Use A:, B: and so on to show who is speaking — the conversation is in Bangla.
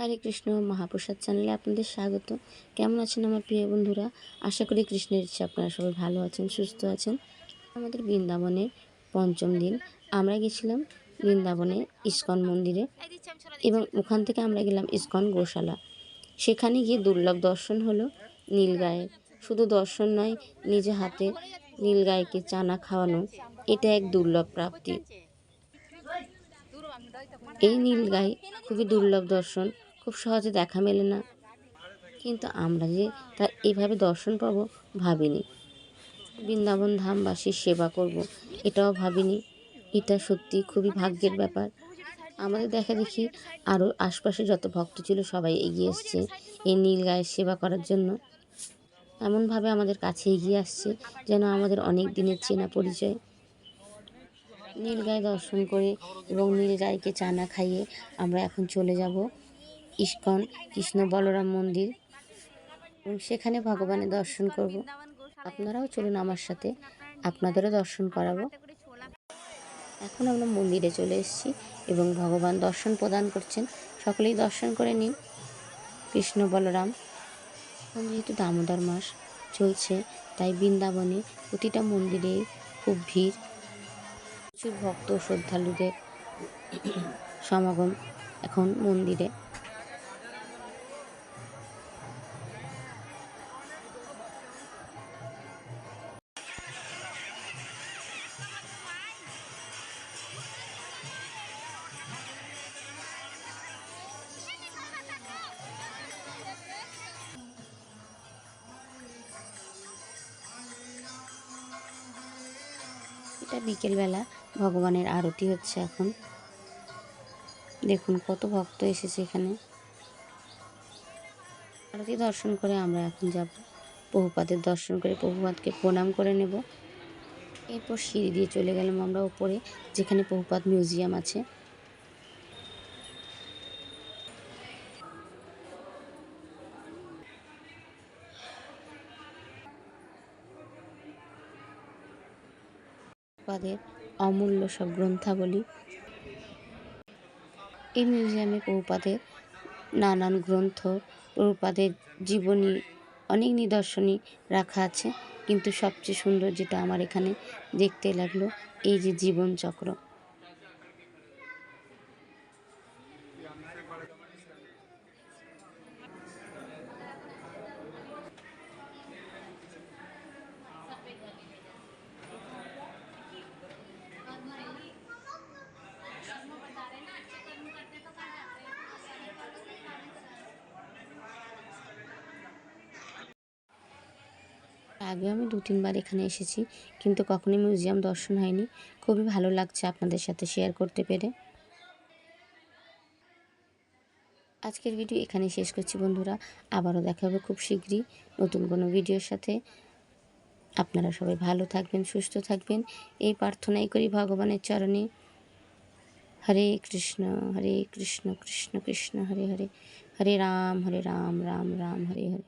A: হরে কৃষ্ণ মহাপ্রসাদ চ্যানেলে আপনাদের স্বাগত কেমন আছেন আমার প্রিয় বন্ধুরা আশা করি কৃষ্ণের ইচ্ছে আপনারা সবাই ভালো আছেন সুস্থ আছেন আমাদের বৃন্দাবনের পঞ্চম দিন আমরা গেছিলাম বৃন্দাবনে ইস্কন মন্দিরে এবং ওখান থেকে আমরা গেলাম ইস্কন গোশালা সেখানে গিয়ে দুর্লভ দর্শন হলো নীলগায়ের শুধু দর্শন নয় নিজে হাতে নীলগায়কে চানা খাওয়ানো এটা এক দুর্লভ প্রাপ্তি এই নীলগাই খুবই দুর্লভ দর্শন খুব সহজে দেখা মেলে না কিন্তু আমরা যে তার এইভাবে দর্শন পাব ভাবিনি বৃন্দাবন ধামবাসীর সেবা করব এটাও ভাবিনি এটা সত্যি খুবই ভাগ্যের ব্যাপার আমাদের দেখা দেখি আরও আশপাশে যত ভক্ত ছিল সবাই এগিয়ে এসছে এই নীল গায়ের সেবা করার জন্য এমনভাবে আমাদের কাছে এগিয়ে আসছে যেন আমাদের অনেক দিনের চেনা পরিচয় নীলগায় দর্শন করে এবং নীলগায়কে চানা খাইয়ে আমরা এখন চলে যাব ইস্কন কৃষ্ণ বলরাম মন্দির এবং সেখানে ভগবানের দর্শন করব আপনারাও চলুন আমার সাথে আপনাদেরও দর্শন করাবো এখন আমরা মন্দিরে চলে এসেছি এবং ভগবান দর্শন প্রদান করছেন সকলেই দর্শন করে নিন কৃষ্ণ বলরাম এখন যেহেতু দামোদর মাস চলছে তাই বৃন্দাবনে প্রতিটা মন্দিরে খুব ভিড় প্রচুর ভক্ত শ্রদ্ধালুদের সমাগম এখন মন্দিরে এটা বিকেলবেলা ভগবানের আরতি হচ্ছে এখন দেখুন কত ভক্ত এসেছে এখানে আরতি দর্শন করে আমরা এখন যাব বহুপাদের দর্শন করে প্রভুপাদকে প্রণাম করে নেব এরপর সিঁড়ি দিয়ে চলে গেলাম আমরা ওপরে যেখানে প্রভুপাত মিউজিয়াম আছে প্রভুপাদের অমূল্য সব গ্রন্থাবলী এই মিউজিয়ামে প্রভুপাদের নানান গ্রন্থ প্রভুপাদের জীবনী অনেক নিদর্শনী রাখা আছে কিন্তু সবচেয়ে সুন্দর যেটা আমার এখানে দেখতে লাগলো এই যে জীবনচক্র আগে আমি দু তিনবার এখানে এসেছি কিন্তু কখনোই মিউজিয়াম দর্শন হয়নি খুবই ভালো লাগছে আপনাদের সাথে শেয়ার করতে পেরে আজকের ভিডিও এখানে শেষ করছি বন্ধুরা আবারও দেখা হবে খুব শীঘ্রই নতুন কোনো ভিডিওর সাথে আপনারা সবাই ভালো থাকবেন সুস্থ থাকবেন এই প্রার্থনাই করি ভগবানের চরণে হরে কৃষ্ণ হরে কৃষ্ণ কৃষ্ণ কৃষ্ণ হরে হরে হরে রাম হরে রাম রাম রাম হরে হরে